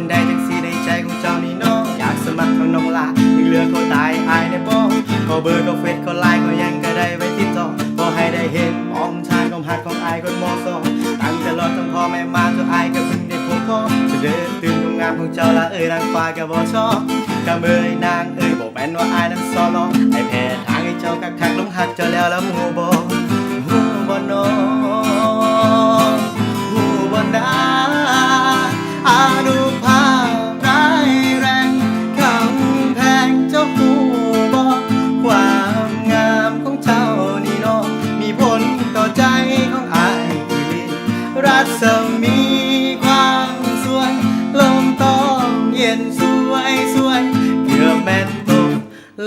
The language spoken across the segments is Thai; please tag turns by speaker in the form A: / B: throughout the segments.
A: จังใดจังสิได้ใจของเจ้านี่เน้องอยากสมัครทางน้องลายังเหลือเขาตายอายในบ่ขอเบอร์ก็เฟซก็ไลน์ก็ยังก็ได้ไว้ติดต่อพอให้ได้เห็นมองชายของหักของอายคนมอสองตั้งแต่รอทั้งพ่อแม่มาตัวอายก็เพิ่งได้พบพ่อจะเดินตื่นของงามของเจ้าละเอ้ยนางฟ้าก็บ่ชอบกำเอ้ยนางเอ้ยบ่แม่นว่าอายนั้นซอลอไอแพ้ทางให้เจ้าคักคักลงหักเจ้าแล้วแล้วหู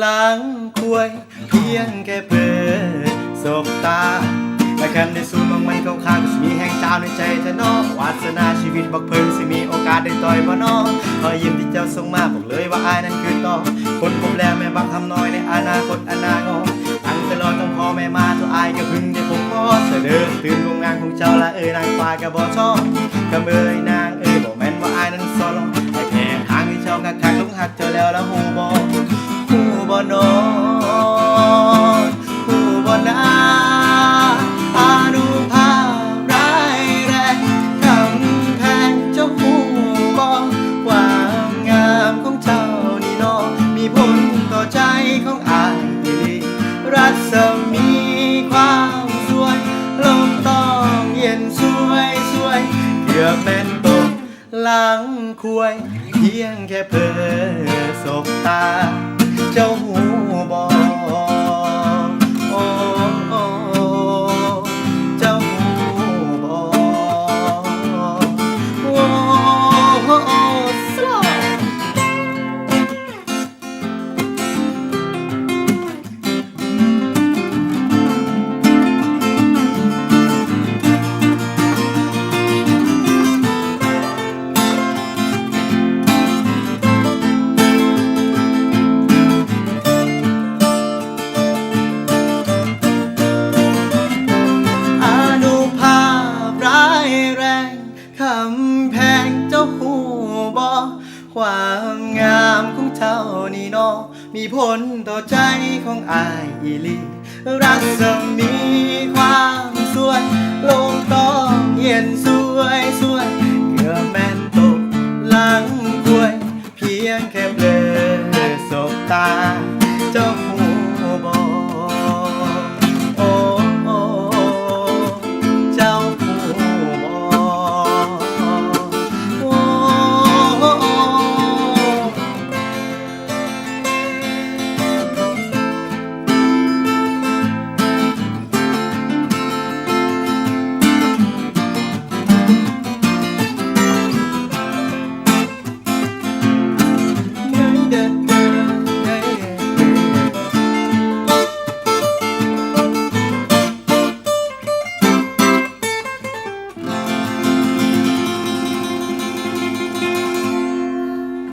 A: หลังควยเพียงแค่เปิดสบตาและคันได้สู้มองมันเข้าข้างก็สิมีแห่งเจ้าในใจเธอเนอวาสนาชีวิตบักเพิ่งสิมีโอกาสได้ต่อยบ่นอรอยยิ้มที่เจ้าส่งมาบอกเลยว่าอายนั้นคือต่อคนพบแล้วแม่บังทำน้อยในอนาคตอนนางอตั้งต่รอต้องพอแม่มาตัวอายก็เพึ่งได้พบพ่อเสด็จตื่นโรงงานของเจ้าละเอ้ยนางฟ้าก็บ่ชอบกำเอ้ยนาง มีผลต่อใจของอายอีหลีรัศมีความสวย ลมต้องเย็นสวยสวยเกือบแม่นตกหลังควย เพียงแค่เพอสบตา เจ้าำแพงเจ้าหูบอกความงามของเจ้านี่นอมีผลต่อใจของอายอีลีรักสมีความสวยลมต้องเย็นสวยสวย